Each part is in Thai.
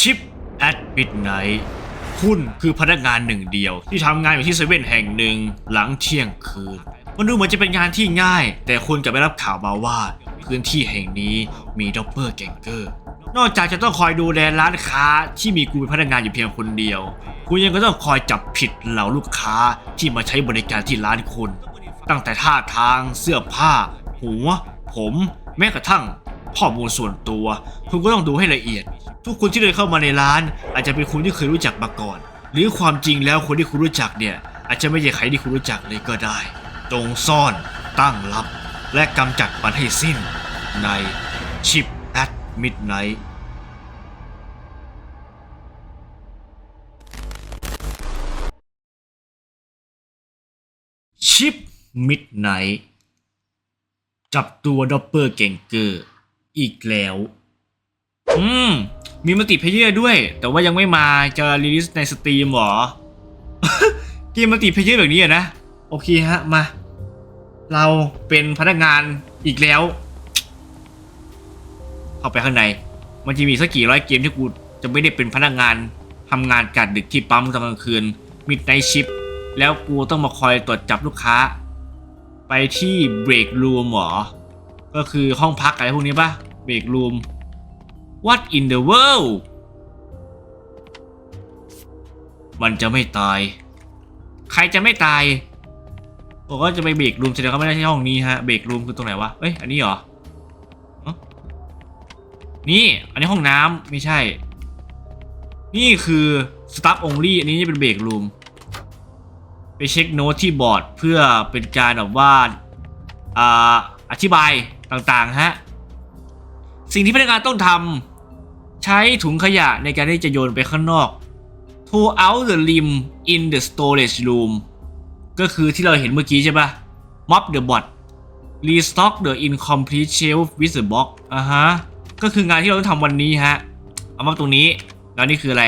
ชิปแอดมิดไนท์คุณคือพนักงานหนึ่งเดียว ที่ทำงานอยู่ที่เซเว่นแห่งหนึ่งหลังเที่ยงคืน มันดูเหมือนจะเป็นงานที่ง่าย แต่คุณกลับได้รับข่าวมาว่า พื้นที่แห่งนี้มีด็อปเปอร์แกงเกอร์ นอกจากจะต้องคอยดูแลร้านค้าที่มีคุณเป็นพนักงานอยู่เพียงคนเดียว คุณยังก็ต้องคอยจับผิดเหล่าลูกค้าที่มาใช้บริการที่ร้านคุณ ตั้งแต่ท่าทางเสื้อผ้า หัว ผม แม้กระทั่ง ข้อมูลส่วนตัว คุณก็ต้องดูให้ละเอียด ทุกคนที่เดินเข้ามาในร้าน อาจจะเป็นคนที่เคยรู้จักมาก่อน หรือความจริงแล้วคนที่คุณรู้จักเนี่ย อาจจะไม่ใช่ใครที่คุณรู้จักเลยก็ได้ จงซ่อน ตั้งรับ และกำจัดมันให้สิ้น ในชิปแอดมิดไนท์ชิปมิดไนท์จับตัวดอปเปอร์เก่งเกอร์ อีกแล้ว อืม มีมัลติเพเยอร์ด้วย แต่ว่ายังไม่มาจะรีลิสในสตรีมเหรอ เกมมัลติเพเยอร์แบบนี้อะนะ โอเคฮะ มา เราเป็นพนักงานอีกแล้ว เข้าไปข้างใน มันจะมีสักกี่ร้อยเกมที่กูจะไม่ได้เป็นพนักงานทำงานกะดึกที่ปั๊มตอนกลางคืนมิดไนชิป แล้วกูต้องมาคอยตรวจจับลูกค้า ไปที่เบรกรูมหรอ ก็คือห้องพักอะไรพวกนี้ปะ เบรกรูม What in the world มันจะไม่ตาย ใครจะไม่ตายบอกว่าจะไปเบรกรูมแสดงว่าไม่ได้ที่ห้องนี้ฮะ เบรกรูมคือตรงไหนวะ เอ้ย อันนี้เหรอ นี่ อันนี้ห้องน้ำไม่ใช่ นี่คือ staff only อันนี้จะเป็นเบรกรูม ไปเช็คโน้ตที่บอร์ดเพื่อเป็นการแบบว่า อ่า อธิบายต่างๆฮะ สิ่งที่พนักงานต้องทำใช้ถุงขยะในการที่จะโยนไปข้างนอก Throw out the limb in the storage room ก็คือที่เราเห็นเมื่อกี้ใช่ปะ Mop the bot Restock the incomplete shelf with the box อ่าฮะ ก็คืองานที่เราต้องทำวันนี้ฮะ เอามาตรงนี้ แล้วนี่คืออะไร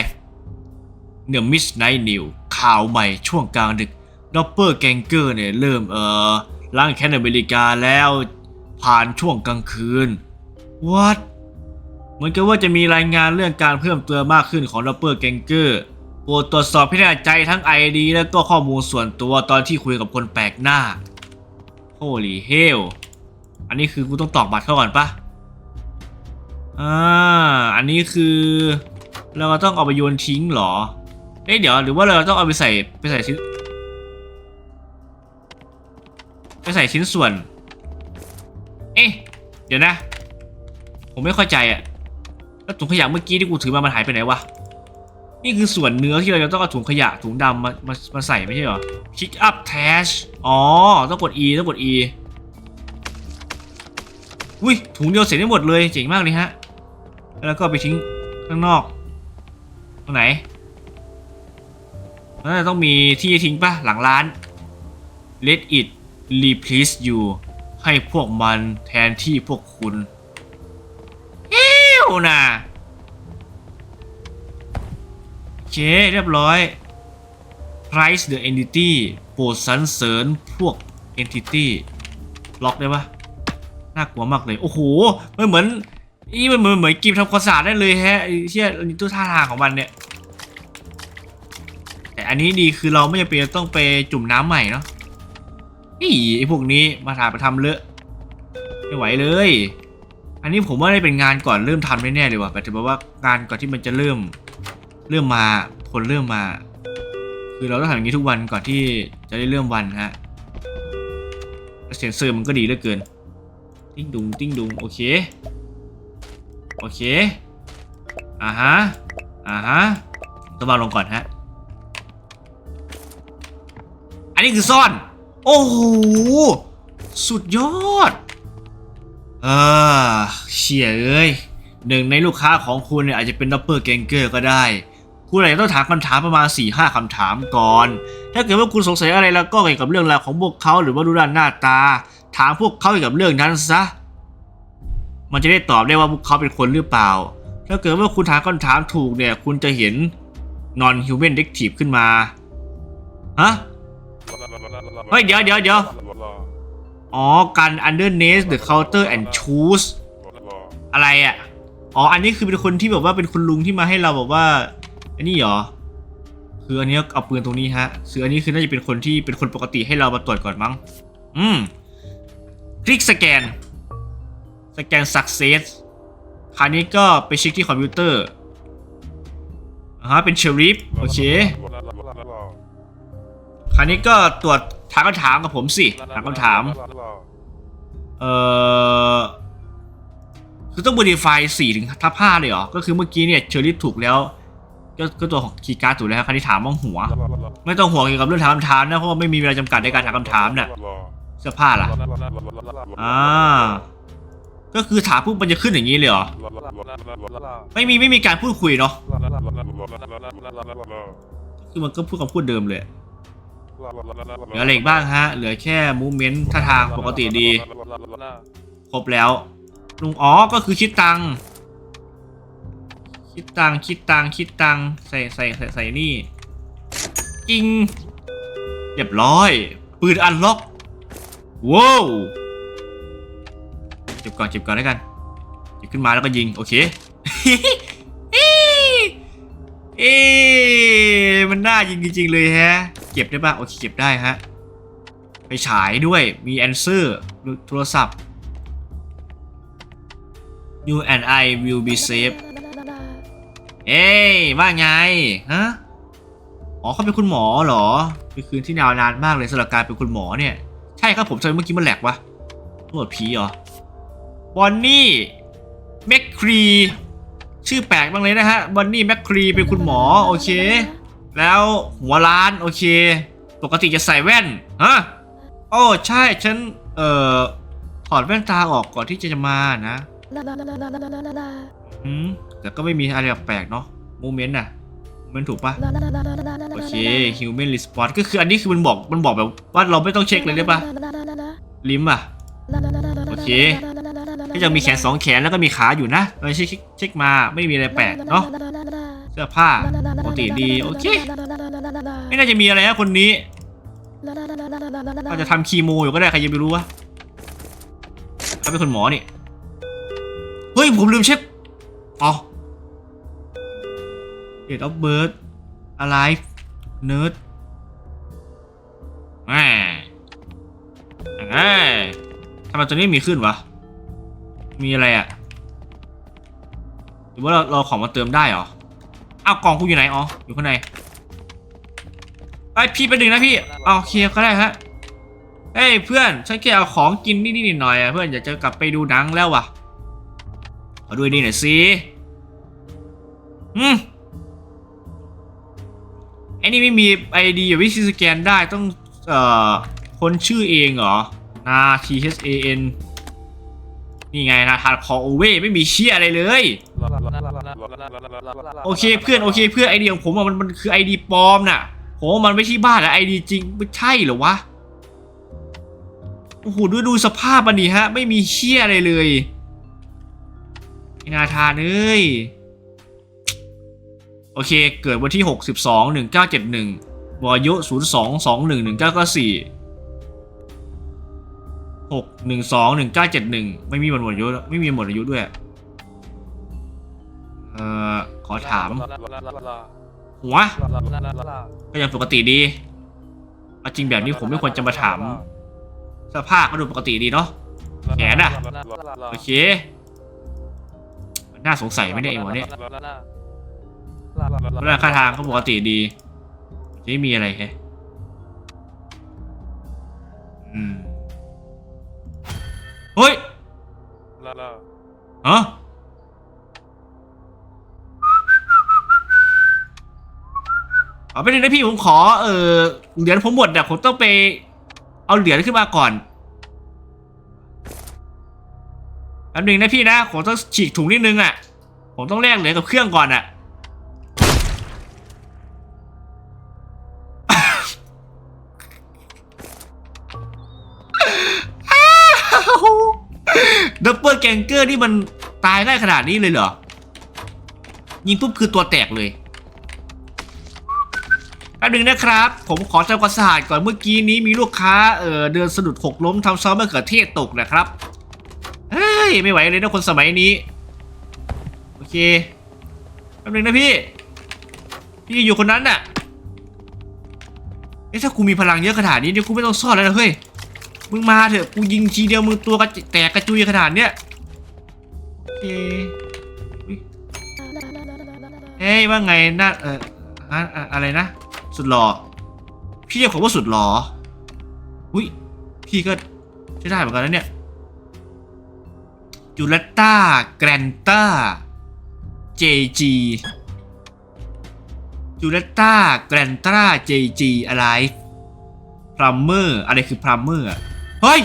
The Midnight New ข่าวใหม่ช่วงกลางดึกดอปเปอร์แกงเกอร์เนี่ย เริ่มเอ่อล้างแค้นอเมริกาแล้วผ่านช่วงกลางคืน What เหมือนกับว่าจะมีรายงานเรื่องการเพิ่มเติมมากขึ้นของดอปเปอร์แกงเกอร์โปรดตรวจสอบให้แน่ใจทั้ง ID และก็ข้อมูลส่วนตัวตอนที่คุยกับคนแปลกหน้า Holy hell อันนี้คือกูต้องตอกบัตรเข้าก่อนปะอ่าอันนี้คือเราต้องเอาไปโยนทิ้งเหรอ เอ๊ะเดี๋ยวหรือว่าเราต้องเอาไปใส่ไปใส่ชิ้นไปใส่ชิ้นส่วน เอ๊ะเดี๋ยวนะ ผมไม่เข้าใจอะแล้วถุงขยะเมื่อกี้ที่กูถือมามันหายไปไหนวะ นี่คือส่วนเนื้อที่เราจะต้องเอาถุงขยะถุงดำมามามาใส่ไม่ใช่เหรอ pick up trash อ๋อ ต้องกด E ต้องกด E อุ้ยถุงเดียวเสร็จได้หมดเลยเจ๋งมากเลยฮะ แล้วก็ไปทิ้งข้างนอกตรงไหนน่าจะต้องมีที่ทิ้งปะหลังร้าน Let it replace you ให้พวกมันแทนที่พวกคุณ อ้วนะเคเรียบร้อย Price the entity โปรดสรรเสริญพวก entity ล็อกได้ปะน่ากลัวมากเลย โอ้โหมันเหมือนนี่มันเหมือนเหมือนกิมทำความสะอาดได้เลยแฮะไอ้เชี่ยตู้ท่าทางของมันเนี่ย แต่อันนี้ดีคือเราไม่จำเป็นต้องไปจุ่มน้ำใหม่เนาะนี่ไอ้พวกนี้มาถามมาทำเลอะไม่ไหวเลย อันนี้ผมว่าได้เป็นงานก่อนเริ่มทำแน่ๆเลยว่ะแต่ถือว่างานก่อนที่มันจะเริ่ม เริ่มมาคนเริ่มมา คือเราต้องทำอย่างนี้ทุกวันก่อนที่จะได้เริ่มวันฮะเสียงเซอร์มันก็ดีเหลือเกิน ติ้งดุงติ้งดุงโอเค โอเค อ่าฮะ อ่าฮะต้องวางลงก่อนฮะ อันนี้คือซ่อน โอ้โห สุดยอด เออเชี่ยเอ้ยหนึ่งในลูกค้าของคุณเนี่ยอาจจะเป็นดับเบิลเกงเกอร์ก็ได้ คุณอาจจะต้องถามคำถามประมาณ4ี่ห้าคำถามก่อน ถ้าเกิดว่าคุณสงสัยอะไรแล้วก็เกี่ยวกับเรื่องราวของพวกเขาหรือว่าดูด้านหน้าตา ถามพวกเขาเกี่ยวกับเรื่องนั้นซะ มันจะได้ตอบได้ว่าพวกเขาเป็นคนหรือเปล่า ถ้าเกิดว่าคุณถามคำถามถูกเนี่ย คุณจะเห็น non human detective ขึ้นมา ฮะ เฮ้ยเดี๋ยวเดี๋ยวเดี๋ยว อ๋อ กัน underneath the counter and choose อะไรอะ อ๋อ อันนี้คือเป็นคนที่แบบว่าเป็นคุณลุงที่มาให้เราแบบว่า อันนี้เหรอ คืออันนี้เอาปืนตรงนี้ฮะคืออันนี้คือน่าจะเป็นคนที่เป็นคนปกติให้เรามาตรวจก่อนมั้ง อืม คลิกสแกน สแกน success คราวนี้ก็ไปเช็คที่คอมพิวเตอร์อ่าฮะเป็นเชอริฟโอเค คราวนี้ก็ตรวจถามคำถามกับผมสิถามคำถาม เอ่อคือต้อง modify 4ถึงทับ5เลยเหรอ ก็คือเมื่อกี้เนี่ยเชอริฟถูกแล้ว ก็ก็ตัวของคีย์การ์ดถูกแล้วคราวนี้ถามว่างหัว ไม่ต้องห่วงเกี่ยวกับเรื่องถามคำถามนะเพราะว่าไม่มีเวลาจำกัดในการถามคำถามน่ะเสื้อผ้าล่ะอ่าก็คือถามปุ๊บมันจะขึ้นอย่างนี้เลยเหรอ ไม่มีไม่มีการพูดคุยเนาะ คือมันก็พูดคำพูดเดิมเลย เหลืออะไรอีกบ้างฮะ เหลือแค่มูเมนต์ท่าทางปกติดี ครบแล้ว ลุงอ๋อ ก็คือคิดตังคิดตังคิดตังคิดตังใส่ใส่ใส่ใส่นี่กิงเรียบร้อย ปืนอันล็อกว้าวเก็บก่อนเก็บก่อนแล้วกันหยิบขึ้นมาแล้วก็ยิง โอเคเอ๊มันน่ายิงจริง ๆ เลยแฮะ เก็บได้ปะโอเคเก็บได้ฮะ ไปฉายด้วยมีแอนเซอร์โทรศัพท์ You and I will be safe เอ้ยว่าไงฮะอ๋อเขาเป็นคุณหมอเหรอเป็นคืนที่ยาวนานมากเลยสำหรับการเป็นคุณหมอเนี่ย ใช่ครับผมทำไมเมื่อกี้มันแหลกวะตำรวจผีเหรอบอนนี่แมคครีชื่อแปลกบ้างเลยนะฮะบอนนี่แมคครีเป็นคุณหมอโอเค แล้วหัวล้านโอเค ปกติจะใส่แว่นฮะโอ้ใช่ฉันเอ่อถอดแว่นตาออกก่อนที่จะมานะอืมแต่ก็ไม่มีอะไรแปลกๆเนาะโมเมนต์น่ะโมเมนต์ถูกปะโอเค human response ก็คืออันนี้คือมันบอกมันบอกแบบว่าเราไม่ต้องเช็คเลยได้ปะลิมอะโอเคก็ยังมีแขนสองแขนแล้วก็มีขาอยู่นะเราเช็คเช็คมาไม่มีอะไรแปลกเนาะ เสื้อผ้าปกติดีโอเคไม่น่าจะมีอะไรนะคนนี้อาจจะทำคีโมอยู่ก็ได้ใครจะไปรู้วะเขาเป็นคนหมอนี่เฮ้ยผมลืมเช็คอ๋อ Date of birth alive nerd แหม่แหม่ทำไมตัวนี้มีขึ้นวะ มีอะไรอะหรือว่าเราเราของมาเติมได้เหรอ เอากล่องกูอยู่ไหนอ๋ออยู่ข้างในไอพี่ไปดึงนะพี่เอาเคลียร์ก็ได้ฮะเฮ้ยเพื่อนฉันแค่เอาของกินนิดๆหน่อยอะเพื่อนอยากจะกลับไปดูหนังแล้วว่ะเอาด้วยดีหน่อยสิอืมไอ้นี่ไม่มีไอดีอยู่วิธีสแกนได้ต้องเอ่อคนชื่อเองเหรอนา T H A N นี่ไงนาธานคอโอเวไม่มีเชี่ยอะไรเลย โอเคเพื่อนโอเคเพื่อนไอเดียของผมอะมันมันคือไอดีปลอมน่ะผมว่ามันไม่ใช่บ้านอะไอดีจริงไม่ใช่เหรอวะโอ้โหดูดูสภาพมันนี่ฮะ ไม่มีเชี่ยอะไรเลยไอนาธานเอ้ยโอเค เกิดวันที่ 62 1971วอายุ 02 21 1994 6 12 1971 ไม่มีหมดอายุไม่มีหมดอายุด้วย เอ่อขอถาม หัว ก็ยังปกติดีเอาจริงแบบนี้ผมไม่ควรจะมาถามเสื้อผ้าก็ดูปกติดีเนาะ แขนอะโอเคมันน่าสงสัยไหมเนี่ยไอ้หมอเนี่ยเรื่องค่าทางก็ปกติดีไม่มีอะไรแฮะอืม เฮ้ยฮะ เอาไปเลยนะพี่ผมขอเออเหรียญผมหมดอะผมต้องไป เอาเหรียญขึ้นมาก่อนแป๊บนึงนะพี่นะผมต้องฉีกถุงนิดนึงอะผมต้องแลกเหรียญกับเครื่องก่อนอะดับเบิลแกงเกอร์นี่มันตายได้ขนาดนี้เลยเหรอ ยิงปุ๊บคือตัวแตกเลย ป๊บนึงนะครับ ผมขอทำความสะอาดก่อนเมื่อกี้นี้มีลูกค้าเออเดินสะดุดหกล้มทำซอสมะเขือเทศตกนะครับเฮ้ยไม่ไหวเลยนะคนสมัยนี้ โอเคแป๊บนึงนะพี่ พี่อยู่คนนั้นน่ะเอ้ถ้ากูมีพลังเยอะขนาดนี้เดี๋ยวกูไม่ต้องซ่อนแล้วนะเฮ้ยมึงมาเถอะกูยิงทีเดียวมึงตัวกระแตกกระจุยขนาดเนี้ยโอเคเฮ้ยว่าไงน่าเอออะไรนะ สุดหล่อพี่เรียกผมว่าสุดหล่ออุ้ยพี่ก็ใช้ได้เหมือนกันนะเนี่ยจูเลตตาแกรนต้า JG จูเลตตาแกรนต้า JG อะไรพรัมเมอร์อะไรคือพรัมเมอร์เฮ้ย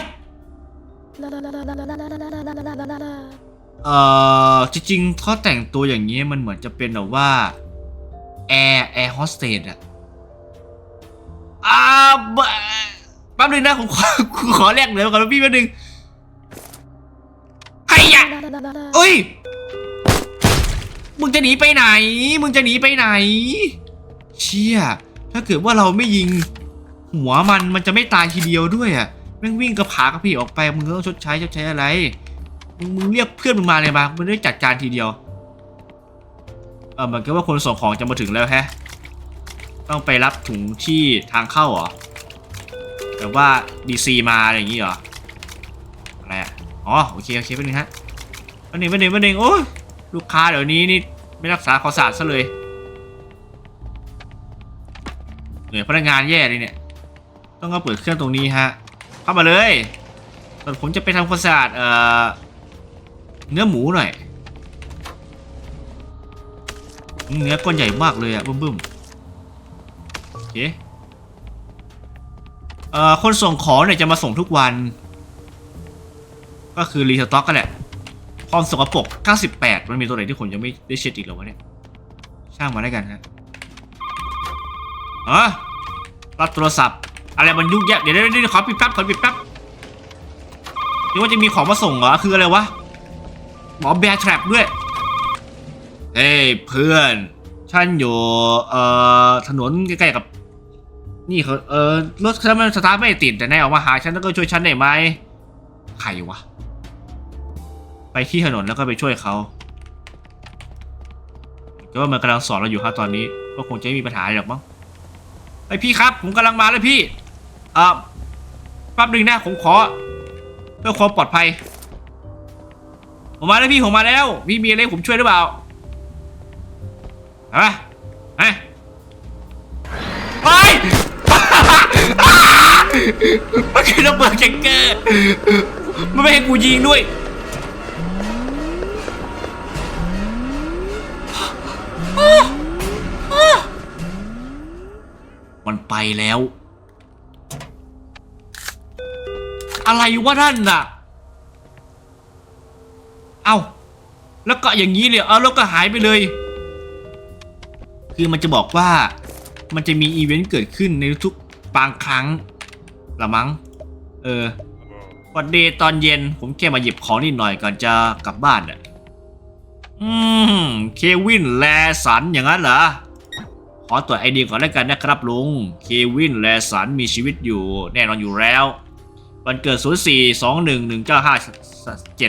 เอ่อจริงๆเขาแต่งตัวอย่างนี้มันเหมือนจะเป็นแบบว่าแอร์แอร์โฮสเตสอะ อ่าแป๊บนึงนะผมขอขอแลกเหนือก่อนนะพี่แป๊บนึงใครอะเอ้ย มึงจะหนีไปไหน มึงจะหนีไปไหน เชี่ย ถ้าเกิดว่าเราไม่ยิง หัวมันมันจะไม่ตายทีเดียวด้วยอะแม่งวิ่งกระผากระพี่ออกไป มึงก็ต้องชดใช้ชดใช้อะไร มึงมึงเรียกเพื่อนมึงมาเลยมามึงได้จัดการทีเดียว เออเหมือนกับว่าคนส่งของจะมาถึงแล้วแฮะ ต้องไปรับถุงที่ทางเข้าเหรอแบบว่าดีซีมาอะไรอย่างงี้เหรอ อะไรอะ อ๋อ โอเค โอเคเป็นนึงฮะเป็นหนึ่งเป็นหนึ่งเป็นหนึ่งโอ้ยลูกค้าเดี๋ยวนี้นี่ไม่รักษาความสะอาดซะเลยเหนื่อยพนักงานแย่เลยเนี่ย ต้องมาเปิดเครื่องตรงนี้ฮะ เข้ามาเลยส่วนผมจะไปทำความสะอาดเอ่อเนื้อหมูหน่อย เนื้อก้อนใหญ่มากเลยอะบึ้มบึ้ม โอเคเอ่อคนส่งของเนี่ยจะมาส่งทุกวัน ก็คือรีสต็อกกันแหละ ความสกปรก98 มันมีตัวไหนที่ผมยังไม่ได้เช็ดอีกหรอวะเนี่ย ช่างมาได้กันฮะอ๋อรับโทรศัพท์ อะไรมันยุ่งแยะเดี๋ยวเดี๋ยวเดี๋ยวขอปิดแป๊บขอปิดแป๊บนี่ว่าจะมีของมาส่งเหรอ คืออะไรวะ หมอแบร์แทรปด้วย เฮ้ยเพื่อน ฉันอยู่เอ่อถนนใกล้ๆกับ นี่เขาเออรถฉันมันสตาร์ทไม่ติดแต่นายออกมาหาฉันแล้วก็ช่วยฉันได้ไหมใครวะ ไปที่ถนนแล้วก็ไปช่วยเขาก็ว่ามันกำลังสอนเราอยู่ครับตอนนี้ ก็คงจะไม่มีปัญหาอะไรหรอกมั้งไอพี่ครับ ผมกำลังมาแล้วพี่เอ่อแป๊บหนึ่งนะผมขอเพื่อความปลอดภัย ผมมาแล้วพี่ผมมาแล้วพี่มีอะไรผมช่วยหรือเปล่าฮะฮะไป มันคือระเบิดแจ็คเกอร์มันไม่ให้กูยิงด้วย มันไปแล้ว อะไรวะท่านน่ะ เอาแล้วก็อย่างนี้เลยเอาแล้วก็หายไปเลย คือมันจะบอกว่ามันจะมีอีเวนต์เกิดขึ้นในทุก บางครั้งละมั้ง เออวันเดย์ตอนเย็นผมแค่มาหยิบของนิดหน่อยก่อนจะกลับบ้านอะ อืม เควินแลสันอย่างนั้นเหรอ ขอตรวจไอดีก่อนแล้วกันนะครับลุง เควินแลสันมีชีวิตอยู่แน่นอนอยู่แล้ว วันเกิด 0 4 2 1 1 9 5 7เ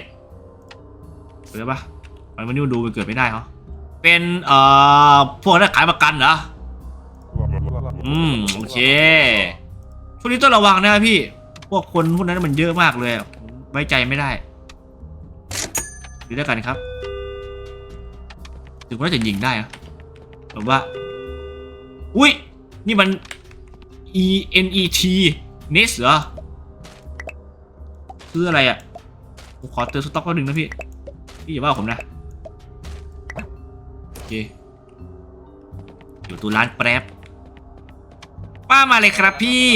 กิดปะมันวันนี้มันดูมันเกิดไม่ได้เหรอ เป็นเอ่อพวกนักขายประกันเหรอ อืมโอเคช่วงนี้ต้องระวังนะครับพี่ พวกคนพวกนั้นมันเยอะมากเลย ไว้ใจไม่ได้ดูด้วยกันครับ ถึงว่าจะยิงได้นะแบบว่า อุ้ย นี่มัน E N E T Nest เหรอคืออะไรอะ ผมขอเติมสต็อกแป๊บนึงนะพี่ พี่อย่าว่าผมนะ โอเค อยู่ตัวร้านแป๊บ ป้ามาเลยครับพี่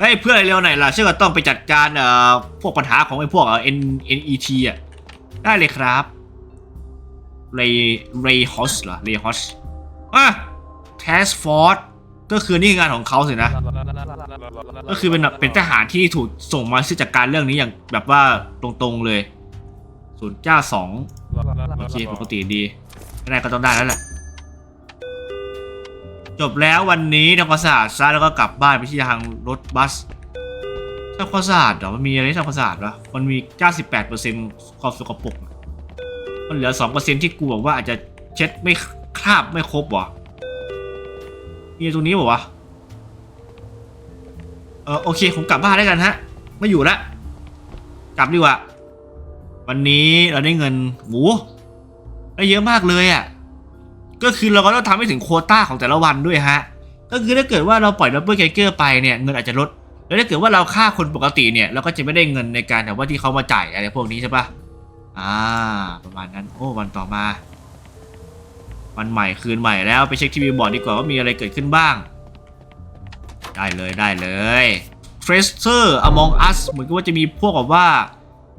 เฮ้ยเพื่อนเร็วหน่อยล่ะเชื่อก็ต้องไปจัดการเอ่อพวกปัญหาของไอ้พวกเอ่อ N N E T อะได้เลยครับเรย์เรย์ฮอสเหรอเรย์ฮอสอะ Task Force ก็คือนี่คืองานของเขาสินะ ก็คือเป็นแบบเป็นทหารที่ถูกส่งมาช่วยจัดการเรื่องนี้อย่างแบบว่าตรงๆเลยศูนย์เก้าสองโอเคปกติดีไม่ได้ก็ต้องได้แล้วแหละ จบแล้ววันนี้ทำความสะอาดซะแล้วก็กลับบ้านไปที่ทางรถบัสทำความสะอาดเหรอมันมีอะไรที่ทำความสะอาดวะมันมี 98%ความสกปรกมันเหลือสองเปอร์เซ็นที่กูบอกว่าอาจจะเช็ดไม่คราบไม่ครบวะมีตรงนี้บอกวะเออโอเคผมกลับบ้านแล้กันฮะ ไม่อยู่ละกลับดีกว่า วันนี้เราได้เงินหมูได้เยอะมากเลยอะ่ะ ก็คือเราก็ต้องทำให้ถึงโควต้าของแต่ละวันด้วยฮะ ก็คือถ้าเกิดว่าเราปล่อยดับเบิลไกเกอร์ไปเนี่ยเงินอาจจะลด แล้วถ้าเกิดว่าเราฆ่าคนปกติเนี่ยเราก็จะไม่ได้เงินในการแบบว่าที่เขามาจ่ายอะไรพวกนี้ใช่ปะอ่า ประมาณนั้น โอ้วันต่อมา วันใหม่คืนใหม่แล้วไปเช็คทีวีบอร์ดดีกว่าว่ามีอะไรเกิดขึ้นบ้าง ได้เลยได้เลย Tracer Among Us เหมือนกับว่าจะมีพวกแบบว่า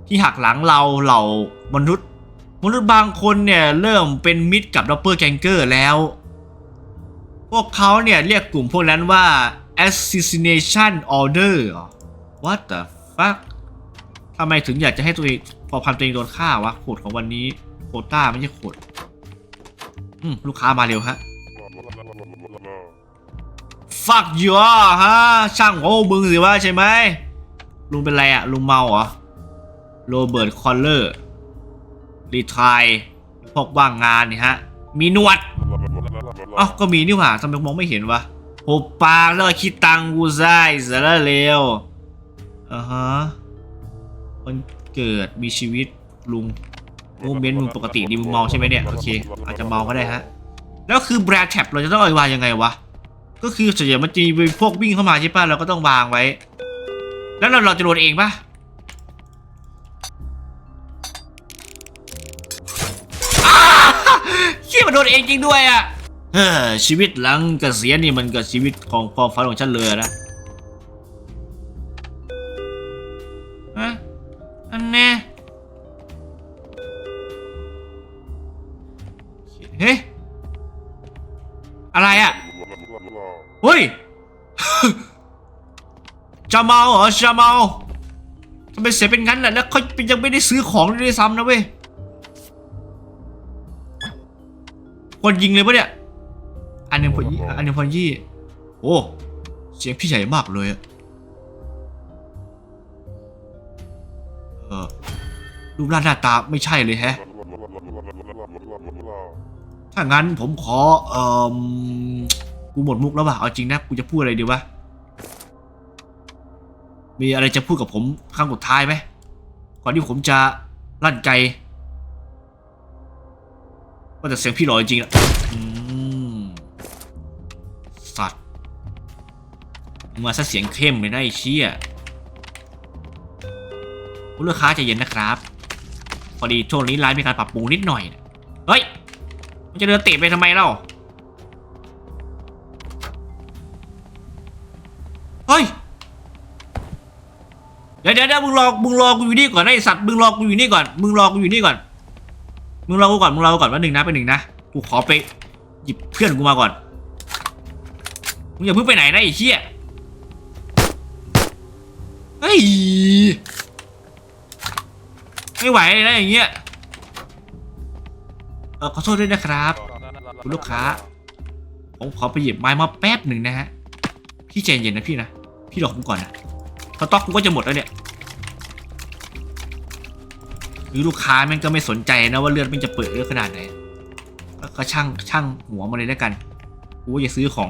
ที่หักหลังเราเหล่ามนุษย์ มนุษย์บางคนเนี่ยเริ่มเป็นมิตรกับดับเบิลแกงเกอร์แล้ว พวกเขาเนี่ยเรียกกลุ่มพวกนั้นว่า assassination order what the fuck ทำไมถึงอยากจะให้ตัวเองพอพันตัวเองโดนฆ่าวะโคดของวันนี้โคต้าไม่ใช่โคดอืมลูกค้ามาเร็วฮะ fuck you ฮะช่างหัวมึงสิวะใช่ไหมลุงเป็นไรอะลุงเมาเหรอโรเบิร์ตคอลเลอร์ รีทายพวกว่างงานนี่ฮะ มีหนวดอ๋อก็มีนี่หว่าทำไมมองไม่เห็นวะหุบปากแล้วคิดตังกูใช่สารเลวอ่าฮะวันเกิดมีชีวิตลุงโมเมนต์มึงปกติดีมึงเมาใช่ไหมเนี่ย โอเค อาจจะเมาก็ได้ฮะ แล้วคือแบรดแท็บเราจะต้องอาไปวางยังไงวะ ก็คือส่วนใหญ่มันจะมีพวกวิ่งเข้ามาใช่ป่ะเราก็ต้องวางไว้ แล้วเราเราจะโดนเองป่ะ ชี่ยมันโดนเองจริงด้วยอะเฮ้อชีวิตหลังเกษียณนี่มันก็ชีวิตของความฝันของฉันเลยนะฮะอันแน่เฮ้ยอะไรอะเฮ้ยจะเมาเหรอจะเมาทำไมเสียเป็นงั้นน่ะแล้วเขายังไม่ได้ซื้อของเลยด้วยซ้ำนะเว้ย คนยิงเลยปะเนี่ย อันหนึ่งพอยี่อันหนึ่งพอยี่ โอ้ เสียงพี่ใหญ่มากเลยอะเออรูปร่างหน้าตาไม่ใช่เลยแฮะ ถ้างั้นผมขอ เอ่อ กูหมดมุกแล้วว่ะ เอาจริงนะ กูจะพูดอะไรดีวะ มีอะไรจะพูดกับผมครั้งสุดท้ายไหม ก่อนที่ผมจะลั่นไก ว่าแต่เสียงพี่หล่อจริงๆนะสัตว์มึงมาซะเสียงเข้มเลยนะไอ้เชี่ยคุณลูกค้าใจเย็นนะครับ พอดีช่วงนี้ร้านมีการปรับปรุงนิดหน่อยนะเฮ้ย มันจะเดินเตะไปทำไมเล่า เฮ้ย เดี๋ยวเดี๋ยวเดี๋ยวมึงรอมึงรอกูอยู่นี่ก่อนนะไอสัตว์ มึงรอกูอยู่นี่ก่อน มึงรอกูอยู่นี่ก่อน มึงรอกูก่อนมึงรอกูก่อนว่าหนึ่งนะเป็นหนึ่งนะกูขอไปหยิบเพื่อนกูมาก่อนมึงอย่าเพิ่งไปไหนนะไอ้เชี่ยเฮ้ยไม่ไหวเลยนะอย่างเงี้ยเออขอโทษด้วยนะครับคุณลูกค้า ผมขอไปหยิบไม้มาแป๊บหนึ่งนะฮะพี่ใจเย็นนะพี่นะพี่รอผมก่อนนะพราต๊อกกูก็จะหมดแล้วเนี่ย คือลูกค้าแม่งก็ไม่สนใจนะว่าเลือดมันจะเปิดเยอะขนาดไหนแล้วก็ช่างช่างหัวมาเลยแล้วกันกูจะซื้อของ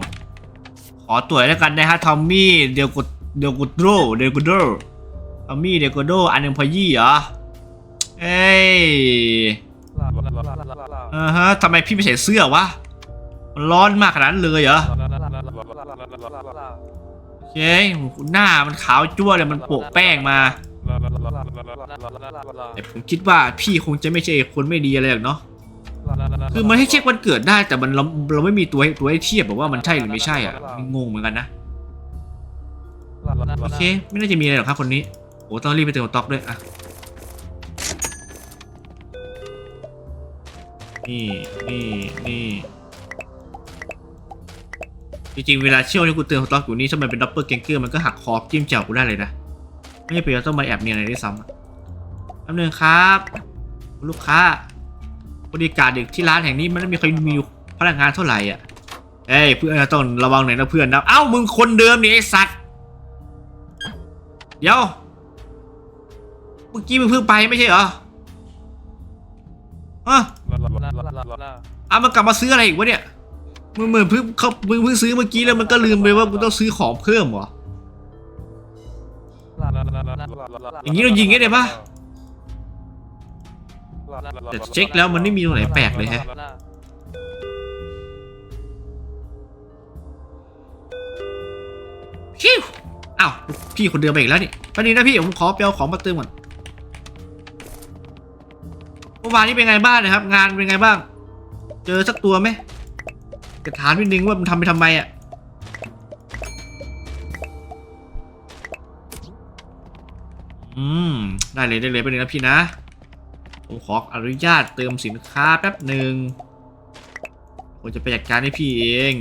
ขอตรวแล้วกันนะฮะทอมมี่เดลกุเดลกุโดเดลกุโดทอมมี่เดลกุโดอันหนึ่งพอยี่เหรอเอ้ยอ่าฮะทำไมพี่ไม่ใส่เสื้อวะมันร้อนมากขนาดนั้นเลยเหรอโอเคหน้ามันขาวจั่วเลยมันโปะแป้งมา แต่ผมคิดว่าพี่คงจะไม่ใช่คนไม่ดีอะไรหรอกเนาะคือมันให้เช็ควันเกิดได้แต่มันเราเราไม่มีตัวตัวให้เทียบแบบว่ามันใช่หรือไม่ใช่อะงงเหมือนกันนะโอเค ไม่น่าจะมีอะไรหรอกครับคนนี้โอ้ต้องรีบไปเติมต็อกด้วยอะนี่นี่นี่จริงๆเวลาเชี่ยวที่กูเติมสต็อกอยู่นี่ถ้ามันเป็นดับเบิลเกงเกอร์มันก็หักคอจิ้มแจวกูได้เลยนะ ไม่เป็นต้องมาแอบเนียนอะไรด้วยซ้ำ อะแป๊บนึงครับคุณลูกค้าบริการเด็กที่ร้านแห่งนี้มันไม่มีใครมีพนักงานเท่าไหร่อะเอ้ยเพื่อนต้องระวังหน่อยนะเพื่อนนะเอ้ามึงคนเดิมนี่ไอ้สัตว์เดี๋ยวเมื่อกี้มึงเพิ่งไปไม่ใช่เหรออะอะมันกลับมาซื้ออะไรอีกวะเนี่ยมึงเหมือนเพิ่งเขามึงเพิ่งซื้อเมื่อกี้แล้วมันก็ลืมไปว่ามึงต้องซื้อของเพิ่มเหรออย่างนี้เรายิงได้เลยปะ แต่เช็คแล้วมันไม่มีตรงไหนแปลกเลยฮะพิวอ้าวพี่คนเดิมไปอีกแล้วนี่ตอนนี้นะพี่ผมขอไปเอาของมาเติมก่อนเมื่อวานนี้เป็นไงบ้างนะครับ งานเป็นไงบ้าง เจอสักตัวไหมจะถามนิดนึงว่ามันทำไปทำไมอะอืม ได้เลยได้เลยไปหนึ่งนะพี่นะ ผมขออนุญาตเติมสินค้าแป๊บหนึ่งผมจะไปจัดการให้พี่เอง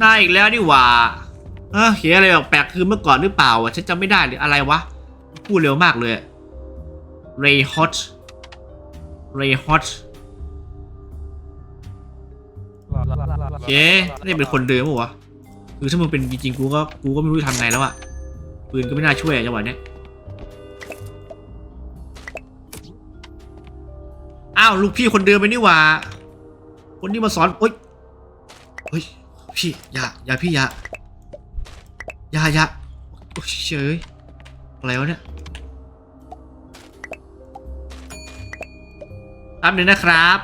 ได้อีกแล้วนี่หว่า เออเขียนอะไรแปลกคือเมื่อก่อนหรือเปล่าวะฉันจำไม่ได้หรืออะไรวะ พูดเร็วมากเลย Ray Hot Ray Hot โอเคนี่เป็นคนเดิมปะวะ คือถ้ามึงเป็นจริงๆกูก็กูก็ไม่รู้จะทำไงแล้วอะ ปืนก็ไม่น่าช่วยอะจังหวะเนี้ยอ้าวลูกพี่คนเดิมไปนี่หว่า คนที่มาสอนโอ๊ยเฮ้ยพี่อย่าอย่าพี่อย่าอย่าอย่าโอ้ยเฉยอะไรวะเนี่ยแป๊บหนึงนะครับ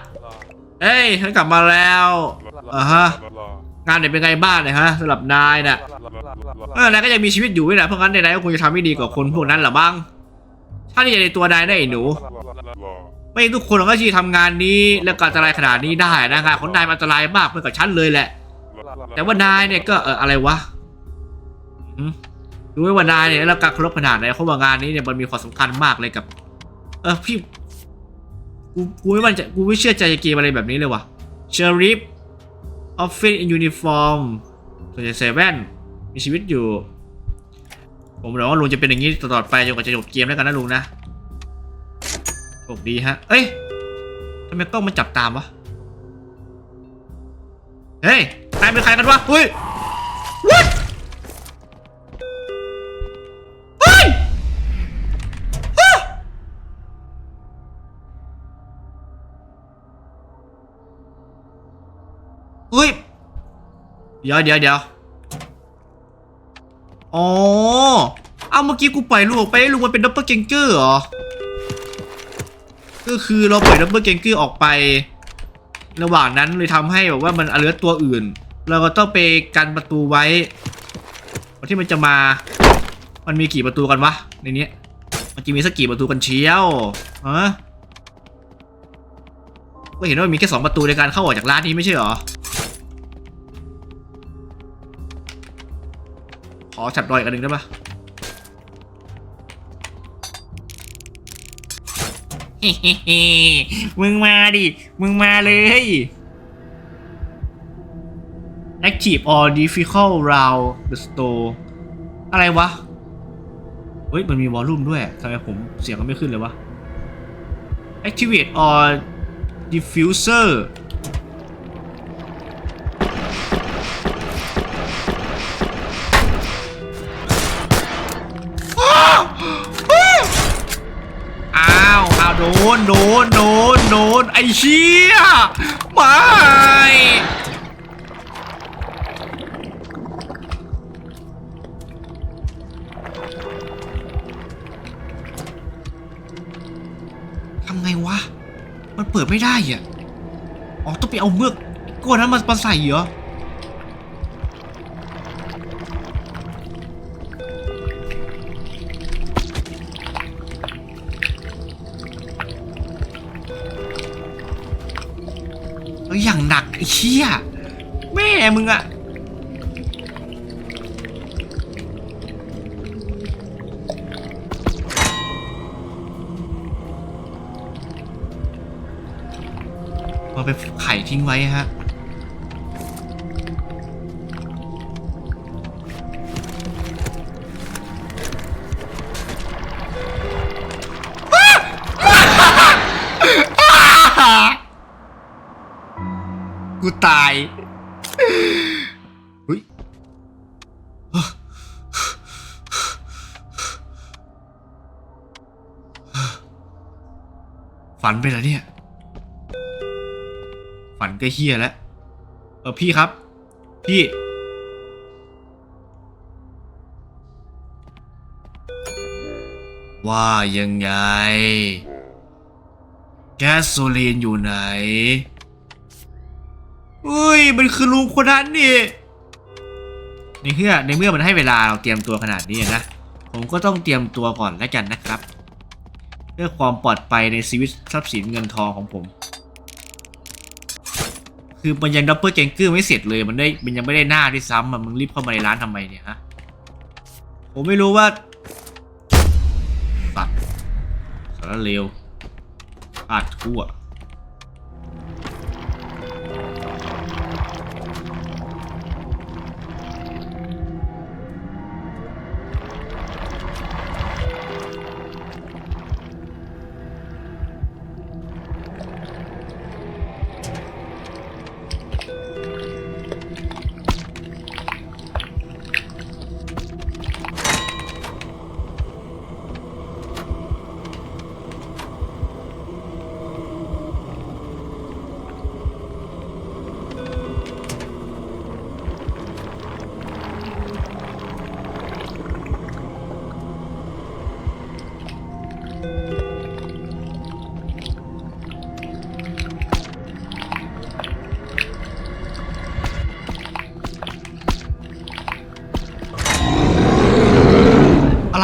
เอ้ยฉันกลับมาแล้วอ่าฮะ งานเนี่ยเป็นไงบ้างเนี่ยฮะสำหรับนายน่ะเออนายก็ยังมีชีวิตอยู่ไว้นะเพราะงั้นนายก็คงจะทำไม่ดีกว่าคนพวกนั้นหรอบ้างถ้านี่จะในตัวนายได้ไอ้หนู ไม่ทุกคนก็ที่ทำงานนี้แล้วก็อันตรายขนาดนี้ได้นะงานของนายมันอันตรายมากเหมือนกับฉันเลยแหละ แต่ว่านายเนี่ยก็เอออะไรวะหืมรู้ไหมว่านายเนี่ยแล้วการเคารพขนาดไหนเพราะว่างานนี้เนี่ยมันมีความสำคัญมากเลยกับ เออพี่กูกูไม่มั่นใจกูไม่เชื่อใจเกมอะไรแบบนี้เลยว่ะเชอริฟ ออฟฟิศอินยูนิฟอร์มส่วนใหญ่ใส่แว่น มีชีวิตอยู่ ผมหวังว่าลุงจะเป็นอย่างนี้ตลอดไปจนกว่าจะจบเกมแล้วกันนะลุงนะโชคดีฮะ เอ้ยทำไมกล้องมันจับตามวะ เฮ้ยนายเป็นใครกันวะเฮ้ย เดี๋ยวเดี๋ยวเดี๋ยวอ๋อ เอาเมื่อกี้กูปล่อยลูกออกไปลูกมันเป็นดับเบิลเกงเกอร์เหรอ ก็คือเราปล่อยดับเบิลเกงเกอร์ออกไป ระหว่างนั้นเลยทำให้แบบว่ามันอเลือตัวอื่น เราก็ต้องไปกันประตูไว้ก่อนที่มันจะมา มันมีกี่ประตูกันวะในนี้ มันจะมีสักกี่ประตูกันเชียวฮะก็เห็นว่ามีแค่สองประตูในการเข้าออกจากร้านนี้ไม่ใช่เหรอ อฉับรอยกันหนึ่งได้ปะเฮ้มึงมาดิ มึงมาเลย Active or difficult round the store อะไรวะ เฮ้ย มันมีวอลลุ่มด้วยทำไมผมเสียงก็ไม่ขึ้นเลยวะ Activate or diffuser ปิดไม่ได้อะ อ๋อ ต้องไปเอาเมือกก้อนนั้นมามาใส่เหรอเอ้ยอย่างหนักไอ้เชี่ยแม่มึงอะ ข่ทิ้งไว้ฮะกูตายอุ้ยฝันไปแล้วเนี่ย ฝันก็เฮียแล้ว เออพี่ครับ พี่ ว่ายังไง แก๊สโซลีนอยู่ไหน อุ้ย มันคือลุงคนนั้นนี่ ในเมื่อในเมื่อมันให้เวลาเราเตรียมตัวขนาดนี้นะ ผมก็ต้องเตรียมตัวก่อนแล้วกันนะครับ เพื่อความปลอดภัยในชีวิตทรัพย์สินเงินทองของผม คือมันยังดับเบิลเจงเกอร์ไม่เสร็จเลยมันได้มันยังไม่ได้หน้าด้วยซ้ำมึงรีบเข้ามาในร้านทำไมเนี่ยฮะผมไม่รู้ว่าตัดสารเลวอาดทั่ว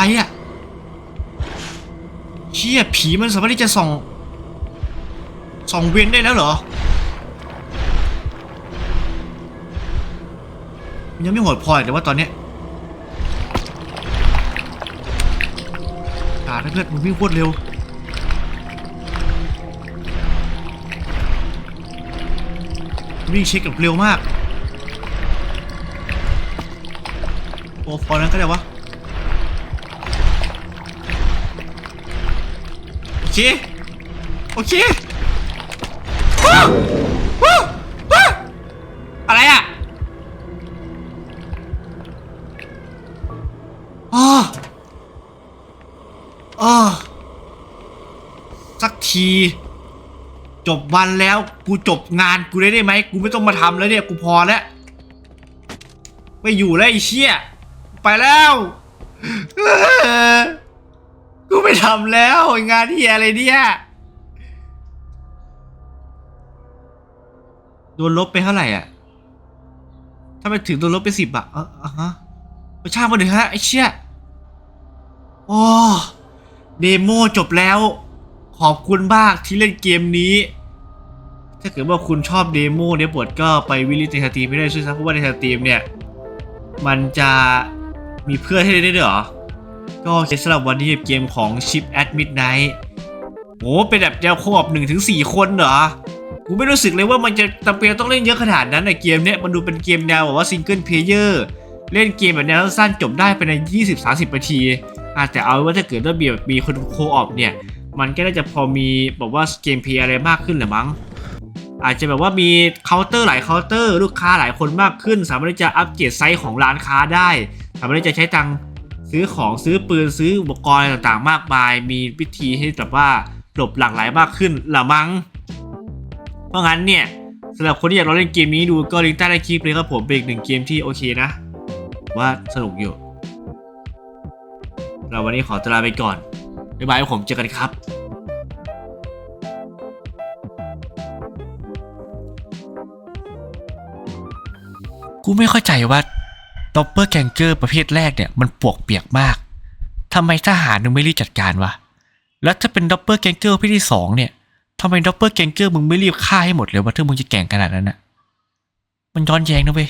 อะไรอะเชี่ยผีมันสามารถที่จะส่องส่องเวียนได้แล้วเหรอ มันยังไม่โหดพอแต่ว่าตอนเนี้ยอ่าเพื่อนมึงวิ่งโคตรเร็ววิ่งเช็คกับเร็วมาก โอ้พอนั้นก็ได้วะ เค โอเคว้าวว้าวว้าวอะไรอะอ๋ออ๋อสักที จบวันแล้วกูจบงานกูได้ได้ไหมกูไม่ต้องมาทำแล้วเนี่ยกูพอแล้วไม่อยู่แล้วไอ้เชี่ยไปแล้ว กูไม่ทำแล้วงานที่อะไรเนี่ยโดนลบไปเท่าไหร่อะถ้าไปถึงโดนลบไปสิบอะเอออะฮะไปช่างมาเลยฮะไอ้เชี่ยโอ้เดโมจบแล้ว ขอบคุณมากที่เล่นเกมนี้ ถ้าเกิดว่าคุณชอบเดโมเนี่ยบทก็ไปวิลิตในสตรีมไม่ได้ช่วยซับเพราะว่าในสตรีมเนี่ย มันจะมีเพื่อนให้ได้ด้วยหรอ ก็สำหรับวันนี้เกมของ Ship at Midnight โหเป็นแบบแนวโคอบหนึ่งถึงสี่คนเหรอ กูไม่รู้สึกเลยว่ามันจะจำเป็นต้องเล่นเยอะขนาดนั้นในเกมเนี้ยมันดูเป็นเกมแนวแบบว่าซิงเกิลเพลเยอร์เล่นเกมแบบแนวสั้นจบได้ภายใน 20-30 นาทีอาจจะเอาว่าถ้าเกิดว่ามีแบมีคนโคออบเนี่ย มันก็น่าจะพอมีแบบว่าเกมเพลย์อะไรมากขึ้นแหละมั้ง อาจจะแบบว่ามีเคาน์เตอร์หลายเคาน์เตอร์ ลูกค้าหลายคนมากขึ้น สามารถที่จะอัปเกรดไซส์ของร้านค้าได้ สามารถที่จะใช้ตังค์ ซื้อของซื้อปืนซื้ออุปกรณ์ต่างๆ มากมาย มีวิธีให้แบบว่าหลบหลากหลายมากขึ้นละมั้ง เพราะงั้นเนี่ยสำหรับคนที่อยากลองเล่นเกมนี้ดูก็ลิงก์ใต้ใต้คลิปเลยครับผมเป็นอีกหนึ่งเกมที่โอเคนะ ว่าสนุกอยู่ เราวันนี้ขอตลาไปก่อนบ๊ายบายผมเจอกันครับกูไม่เข้าใจว่า ด็อปเปอร์แกงเกอร์ประเภทแรกเนี่ยมันปวกเปียกมากทำไมทหารมึงไม่รีบจัดการวะ แล้วถ้าเป็นด็อปเปอร์แกงเกอร์ประเภทที่สองเนี่ยทำไมด็อปเปอร์แกงเกอร์มึงไม่รีบฆ่าให้หมดเลยวะถ้ามึงจะแก่งขนาดนั้นอะมันย้อนแย้งนะเว้ย